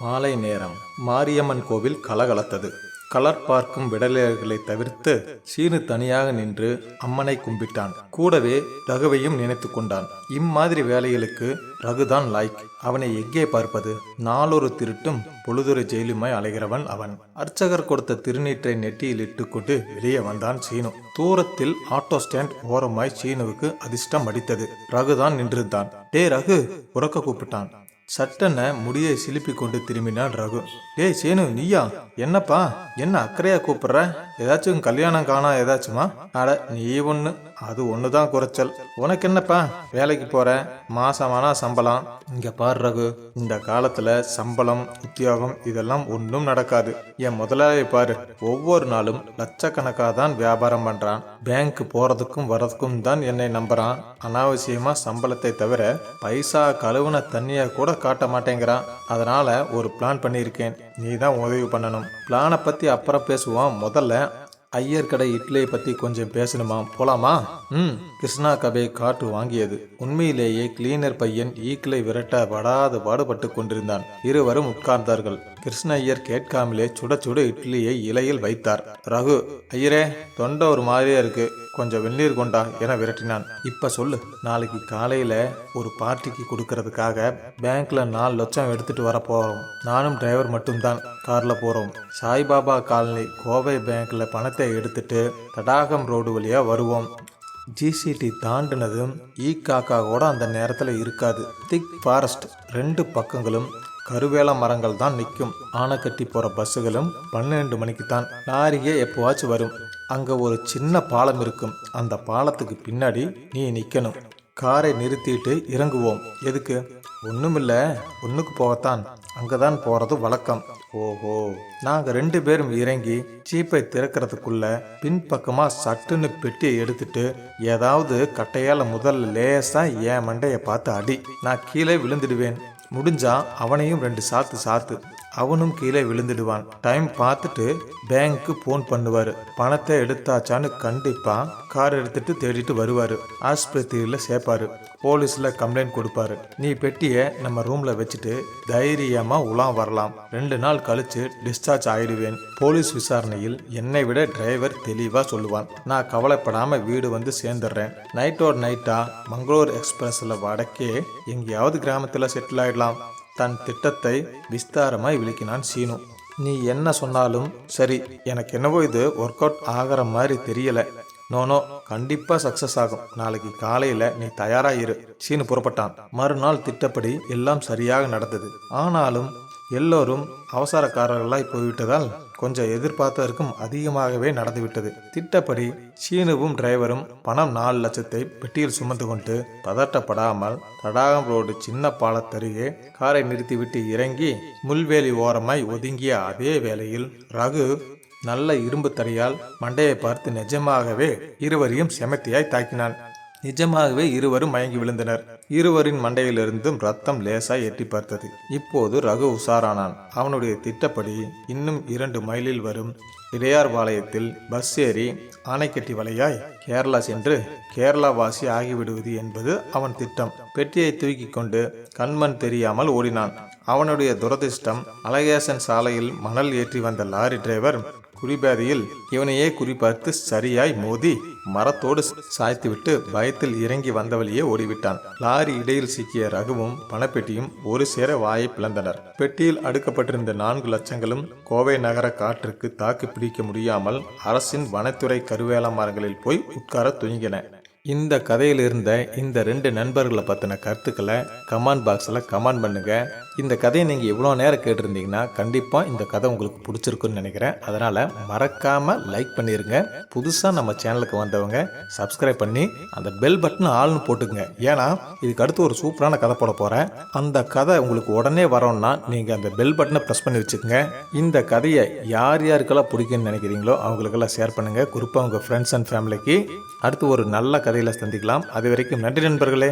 மாலை நேரம். மாரியம்மன் கோவில் கலகலத்தது. கலர் பார்க்கும் விடலையர்களை தவிர்த்து சீனு தனியாக நின்று அம்மனை கும்பிட்டான். கூடவே ரகுவையும் நினைத்து கொண்டான். இம்மாதிரி வேலைகளுக்கு ரகுதான் லாய்க். அவனை எங்கே பார்ப்பது? நாளொரு திருட்டும் பொழுதொரு ஜெயிலுமாய் அலைகிறவன் அவன். அர்ச்சகர் கொடுத்த திருநீற்றை நெட்டியில் இட்டுக்கொண்டு வெளியே வந்தான் சீனு. தூரத்தில் ஆட்டோ ஸ்டாண்ட் ஓரமாய் சீனுவுக்கு அதிர்ஷ்டம் அடித்தது. ரகுதான் நின்றிருந்தான். டே ரகு உறக்க கூப்பிட்டான். சட்டனை முடியை சிலுப்பி கொண்டு திரும்பினான் ரகு. டேய் சேனு நீயா? என்னப்பா? என்ன அக்கறையா கூப்பிடுற? ஏதாச்சும் கல்யாணம் காணா ஏதாச்சுமா? அட நீ ஒன்று அது ஒன்று தான் குறைச்சல். உனக்கு என்னப்பா? வேலைக்கு போற? மாசமானா சம்பளம். இங்க பாரு ரகு இந்த காலத்துல சம்பளம் உத்தியோகம் இதெல்லாம் ஒன்றும் நடக்காது. என் முதலாளி பாரு. ஒவ்வொரு நாளும் லட்சக்கணக்காக தான் வியாபாரம் பண்றான். பேங்க் போறதுக்கும் வரதுக்கும் தான் என்னை நம்புறான். அனாவசியமா சம்பளத்தை தவிர பைசா கழுவுன தண்ணியை கூட காட்ட மாட்டேங்கிறான். அதனால ஒரு பிளான் பண்ணியிருக்கேன். நீ தான் உதவி பண்ணணும். பிளானை பத்தி அப்புறம் பேசுவோம். முதல்ல ஐயர் கடை இட்லியை பத்தி கொஞ்சம் பேசணுமா? போலாமா? ம். கிருஷ்ணா கபே காட்டு வாங்கியது. உண்மையிலேயே கிளீனர் பையன் ஈக்களை விரட்ட படாது பாடுபட்டு கொண்டிருந்தான். இருவரும் உட்கார்ந்தார்கள். கிருஷ்ண ஐயர் கேட்காமலே சுட சுட இட்லியை இலையில் வைத்தார். ரகு ஐயரே தொண்டை ஒரு மாதிரியா இருக்கு. கொஞ்சம் வெந்நீர் கொண்டா என விரட்டினான். இப்ப சொல்லு. நாளைக்கு காலையில ஒரு பார்ட்டிக்கு கொடுக்கறதுக்காக பேங்க்ல நாலு லட்சம் எடுத்துட்டு வர போறோம். நானும் டிரைவர் மட்டும்தான் கார்ல போறோம். சாய்பாபா காலனி கோவை பேங்க்ல பணத்தை எடுத்துட்டு தடாகம் ரோடு வழியா வருவோம். ஜிசிடி தாண்டினதும் ஈ காக்கா கூட அந்த நேரத்தில் இருக்காது. திக் ஃபாரஸ்ட் ரெண்டு பக்கங்களும் கருவேல மரங்கள் தான் நிற்கும். ஆனை கட்டி போகிற பஸ்ஸுகளும் பன்னெண்டு மணிக்கு தான். லாரியே எப்போவாச்சும் வரும். அங்கே ஒரு சின்ன பாலம் இருக்கும். அந்த பாலத்துக்கு பின்னாடி நீ நிற்கணும் காரை நிறுத்திட்டு இறங்குவோம். எதுக்கு? ஒன்றுமில்ல ஒன்றுக்கு போகத்தான். அங்கே தான் போகிறது வழக்கம். ஓஹோ. நாங்கள் ரெண்டு பேரும் இறங்கி சீப்பை திறக்கிறதுக்குள்ள பின்பக்கமாக சட்டுன்னு பெட்டியை எடுத்துட்டு ஏதாவது கட்டையால் முதல்ல லேசாக என் மண்டையை பார்த்து அடி. நான் கீழே விழுந்துடுவேன். முடிஞ்சா அவனையும் ரெண்டு சாத்து சாத்து. அவனும் கீழே விழுந்துடுவான். டைம் பார்த்துட்டு பேங்க்கு ஃபோன் பண்ணுவார். பணத்தை எடுத்தாச்சான்னு கண்டிப்பா கார் எடுத்துட்டு தேடிட்டு வருவார். ஆஸ்பத்திரியில் சேர்ப்பாரு. போலீஸில் கம்ப்ளைண்ட் கொடுப்பாரு. நீ பெட்டியை நம்ம ரூமில் வச்சுட்டு தைரியமாக உலாம் வரலாம். ரெண்டு நாள் கழிச்சு டிஸ்சார்ஜ் ஆயிடுவேன். போலீஸ் விசாரணையில் என்னை விட டிரைவர் தெளிவாக சொல்லுவான். நான் கவலைப்படாமல் வீடு வந்து சேர்ந்துடுறேன். நைட் ஒரு நைட்டா மங்களூர் எக்ஸ்பிரஸில் வடக்கே எங்கேயாவது கிராமத்தில் செட்டில் ஆயிடலாம். தன் திட்டத்தை விஸ்தாரமாய் விளக்கினான் சீனு. நீ என்ன சொன்னாலும் சரி எனக்கு என்னவோ இது ஒர்க் அவுட் ஆகிற மாதிரி தெரியல. நோனோ கண்டிப்பா சக்சஸ் ஆகும். நாளைக்கு காலையில நீ தயாராயிரு சீனு புறப்பட்டான். மறுநாள் திட்டப்படி எல்லாம் சரியாக நடந்தது. ஆனாலும் எல்லோரும் அவசரக்காரர்களாய் போய்விட்டதால் கொஞ்சம் எதிர்பார்த்ததற்கும் அதிகமாகவே நடந்துவிட்டது. திட்டப்படி சீனுவும் டிரைவரும் பணம் நாலு லட்சத்தை பெட்டியில் சுமந்து கொண்டு பதட்டப்படாமல் தடாகம் ரோடு சின்ன பாலத்தருகே காரை நிறுத்திவிட்டு இறங்கி முள்வேலி ஓரமாய் ஒதுங்கிய அதே வேளையில் ரகு நல்ல இரும்பு தறியால் மண்டையை பார்த்து நிஜமாகவே இருவரையும் செமத்தியாய் தாக்கினான். நிஜமாகவே இருவரும் மயங்கி விழுந்தனர். இருவரின் மண்டையிலிருந்தும் ரத்தம் லேசாய் எட்டி பார்த்தது. இப்போது ரகு உஷாரானான். அவனுடைய திட்டப்படி இன்னும் இரண்டு மைலில் வரும் இடையார்பாளையத்தில் பஸ் ஏறி ஆனைக்கட்டி வலையாய் கேரளா சென்று கேரளா வாசி ஆகிவிடுவது என்பது அவன் திட்டம். பெட்டியை தூக்கி கொண்டு கண்மண் தெரியாமல் ஓடினான். அவனுடைய துரதிர்ஷ்டம் அழகேசன் சாலையில் மணல் ஏற்றி வந்த லாரி டிரைவர் குறிபாதையில் இவனையே குறிபார்த்து சரியாய் மோதி மரத்தோடு சாய்த்துவிட்டு பயத்தில் இறங்கி வந்தவழியே ஓடிவிட்டான். லாரி இடையில் சிக்கிய ரகுவும் பணப்பெட்டியும் ஒரு சேர வாயை பிளந்தனர். பெட்டியில் அடுக்கப்பட்டிருந்த நான்கு லட்சங்களும் கோவை நகர காற்றுக்கு தாக்கு பிடிக்க முடியாமல் அரசின் வனத்துறை கருவேல மரங்களில் போய் உட்கார துணிங்கின இந்த கதையில் இருந்த இந்த ரெண்டு நண்பர்களை பற்றின கருத்துக்களை கமெண்ட் பாக்ஸில் கமெண்ட் பண்ணுங்கள் இந்த கதையை நீங்கள் இவ்வளோ நேரம் கேட்டிருந்தீங்கன்னா கண்டிப்பாக இந்த கதை உங்களுக்கு பிடிச்சிருக்குன்னு நினைக்கிறேன். அதனால் மறக்காமல் லைக் பண்ணிடுங்க புதுசாக நம்ம சேனலுக்கு வந்தவங்க சப்ஸ்கிரைப் பண்ணி அந்த பெல் பட்டன் ஆள்னு போட்டுக்குங்க. ஏன்னா இதுக்கு அடுத்து ஒரு சூப்பரான கதை போட போகிறேன் அந்த கதை உங்களுக்கு உடனே வரணும்னா நீங்கள் அந்த பெல் பட்டனை ப்ரெஸ் பண்ணி வச்சுக்கோங்க. இந்த கதையை யார் யாருக்கெல்லாம் பிடிக்கும்னு நினைக்கிறீங்களோ அவங்களுக்கெல்லாம் ஷேர் பண்ணுங்கள் குறிப்பாக உங்கள் ஃப்ரெண்ட்ஸ் அண்ட் ஃபேமிலிக்கு அடுத்து ஒரு நல்ல கதை கதையில் சந்திக்கலாம். அது வரைக்கும் நன்றி நண்பர்களே.